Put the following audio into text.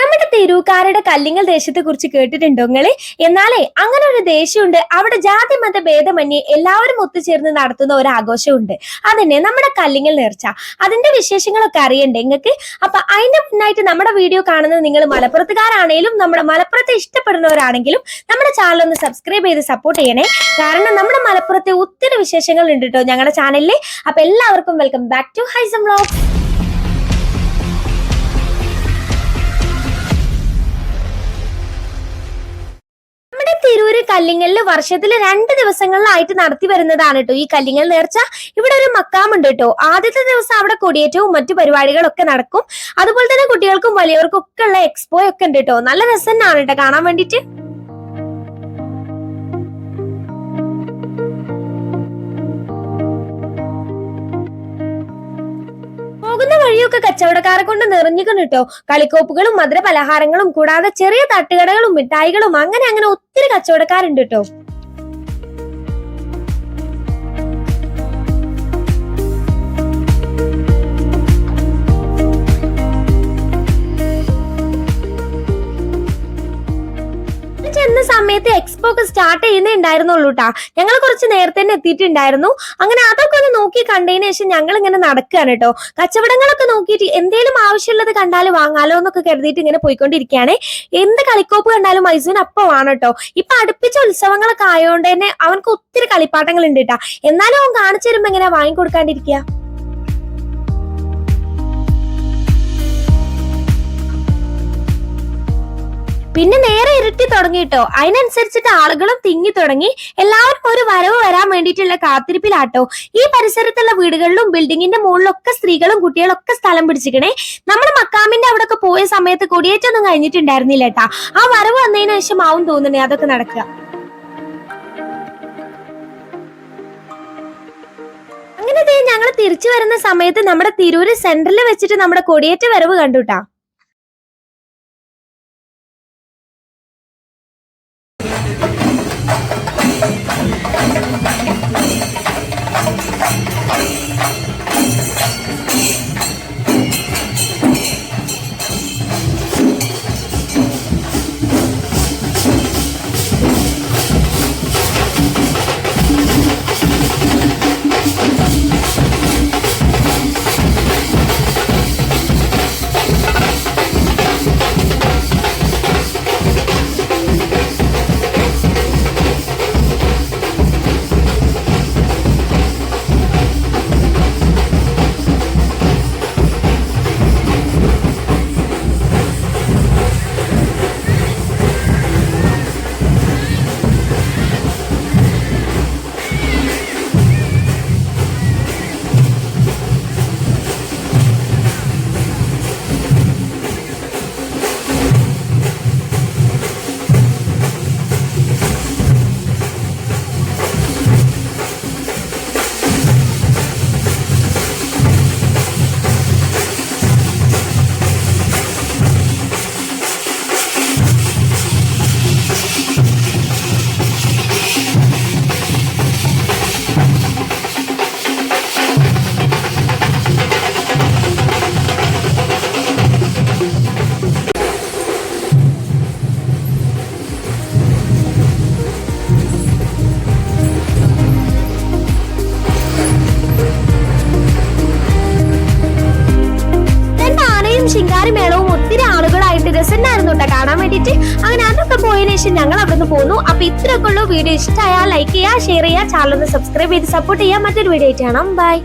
നമ്മുടെ തിരൂക്കാരുടെ കല്ലിങ്ങൽ ദേശത്തെ കുറിച്ച് കേട്ടിട്ടുണ്ടോ നിങ്ങൾ? എന്നാലേ അങ്ങനെ ഒരു ദേശമുണ്ട് അവിടെ ജാതി മത ഭേദമന്യേ എല്ലാവരും ഒത്തുചേർന്ന് നടത്തുന്ന ഒരു ആഘോഷമുണ്ട്. അതന്നെ നമ്മുടെ കല്ലിങ്ങൽ നേർച്ച. അതിന്റെ വിശേഷങ്ങളൊക്കെ അറിയണ്ടേ നിങ്ങൾക്ക്? അപ്പൊ അതിന്റെ മുന്നായിട്ട് നമ്മുടെ വീഡിയോ കാണുന്നത് നിങ്ങൾ മലപ്പുറത്തുകാരാണേലും നമ്മുടെ മലപ്പുറത്തെ ഇഷ്ടപ്പെടുന്നവരാണെങ്കിലും നമ്മുടെ ചാനൽ ഒന്ന് സബ്സ്ക്രൈബ് ചെയ്ത് സപ്പോർട്ട് ചെയ്യണേ. കാരണം നമ്മുടെ മലപ്പുറത്തെ ഒത്തിരി വിശേഷങ്ങൾ ഉണ്ട് കേട്ടോ ഞങ്ങളുടെ ചാനലിൽ അപ്പൊ എല്ലാവർക്കും welcome back to Haisam vlog Tirur കല്ലിങ്ങലിൽ വർഷത്തിൽ രണ്ട് ദിവസങ്ങളിലായിട്ട് നടത്തി വരുന്നതാണ് കേട്ടോ ഈ കല്ലിങ്ങൽ നേർച്ച. ഇവിടെ ഒരു മക്കാമുണ്ട് കേട്ടോ ആദ്യത്തെ ദിവസം അവിടെ കൊടിയേറ്റവും മറ്റു പരിപാടികളൊക്കെ നടക്കും. അതുപോലെ തന്നെ കുട്ടികൾക്കും വലിയവർക്കും ഒക്കെ ഉള്ള എക്സ്പോ ഒക്കെ ഉണ്ട് കേട്ടോ നല്ല രസം തന്നെയാണ് കേട്ടോ കാണാൻ വേണ്ടിട്ട് പോകുന്ന വഴിയൊക്കെ കച്ചവടക്കാരെ കൊണ്ട് നിറഞ്ഞിക്കണം കേട്ടോ. കളിക്കോപ്പുകളും മധുര പലഹാരങ്ങളും കൂടാതെ ചെറിയ തട്ടുകടകളും മിഠായികളും അങ്ങനെ അങ്ങനെ ഒത്തിരി കച്ചവടക്കാരുണ്ട് കേട്ടോ. സമയത്ത് എക്സ്പോ ഒക്കെ സ്റ്റാർട്ട് ചെയ്യുന്നേ ഉണ്ടായിരുന്നുള്ളൂ കേട്ടാ ഞങ്ങൾ കുറച്ച് നേരത്തെ തന്നെ എത്തിയിട്ടുണ്ടായിരുന്നു. അങ്ങനെ അതൊക്കെ ഒന്ന് നോക്കി കണ്ടതിന് ശേഷം ഞങ്ങൾ ഇങ്ങനെ നടക്കുകയാണ് കേട്ടോ കച്ചവടങ്ങളൊക്കെ നോക്കിയിട്ട് എന്തെങ്കിലും ആവശ്യമുള്ളത് കണ്ടാൽ വാങ്ങാലോ എന്നൊക്കെ കരുതിയിട്ട് ഇങ്ങനെ പോയിക്കൊണ്ടിരിക്കുകയാണ്. എന്ത് കളിക്കോപ്പ് കണ്ടാലും മൈസൂരിന് അപ്പമാണ് കേട്ടോ ഇപ്പൊ അടുപ്പിച്ച ഉത്സവങ്ങളൊക്കെ ആയതുകൊണ്ട് തന്നെ അവനക്ക് ഒത്തിരി കളിപ്പാട്ടങ്ങൾ ഉണ്ട് കേട്ടാ എന്നാലും അവൻ കാണിച്ചു തരുമ്പോ എങ്ങനെ വാങ്ങിക്കൊടുക്കാണ്ടിരിക്കുക? പിന്നെ നേരെ ഇരുട്ടി തുടങ്ങിട്ടോ അതിനനുസരിച്ചിട്ട് ആളുകളും തിങ്ങി തുടങ്ങി എല്ലാവർക്കും ഒരു വരവ് വരാൻ വേണ്ടിയിട്ടുള്ള കാത്തിരിപ്പിലാട്ടോ. ഈ പരിസരത്തുള്ള വീടുകളിലും ബിൽഡിങ്ങിന്റെ മുകളിലൊക്കെ സ്ത്രീകളും കുട്ടികളും ഒക്കെ സ്ഥലം പിടിച്ചിക്കണേ നമ്മൾ മക്കാമിന്റെ അവിടെ ഒക്കെ പോയ സമയത്ത് കൊടിയേറ്റൊന്നും കഴിഞ്ഞിട്ടുണ്ടായിരുന്നില്ല കേട്ടാ ആ വരവ് വന്നതിന് ശേഷം ആവും തോന്നുന്നേ അതൊക്കെ നടക്കുക. അങ്ങനെ ഞങ്ങൾ തിരിച്ചു വരുന്ന സമയത്ത് നമ്മുടെ തിരൂര് സെന്ററിൽ വെച്ചിട്ട് നമ്മുടെ കൊടിയേറ്റ വരവ് കണ്ടുട്ടാ രണ്ട് ശിങ്കാരമേളവും ശിങ്കാരി മേളവും ഒത്തിരി ആളുകളായിട്ട് രസന്നായിരുന്നു കേട്ടോ. കാണാൻ വേണ്ടിട്ട് അങ്ങനെ അതൊക്കെ പോയതിനു ശേഷം ഞങ്ങൾ അവിടെ നിന്ന് പോന്നു. അപ്പൊ ഇത്രയൊക്കെ ഉള്ളൂ. വീഡിയോ ഇഷ്ടമായാൽ ലൈക്ക് ചെയ്യുക ഷെയർ ചെയ്യുക ചാനൽ ഒന്ന് സബ്സ്ക്രൈബ് ചെയ്ത് സപ്പോർട്ട് ചെയ്യുക. മറ്റൊരു വീഡിയോ ആയിട്ട് കാണാം. ബൈ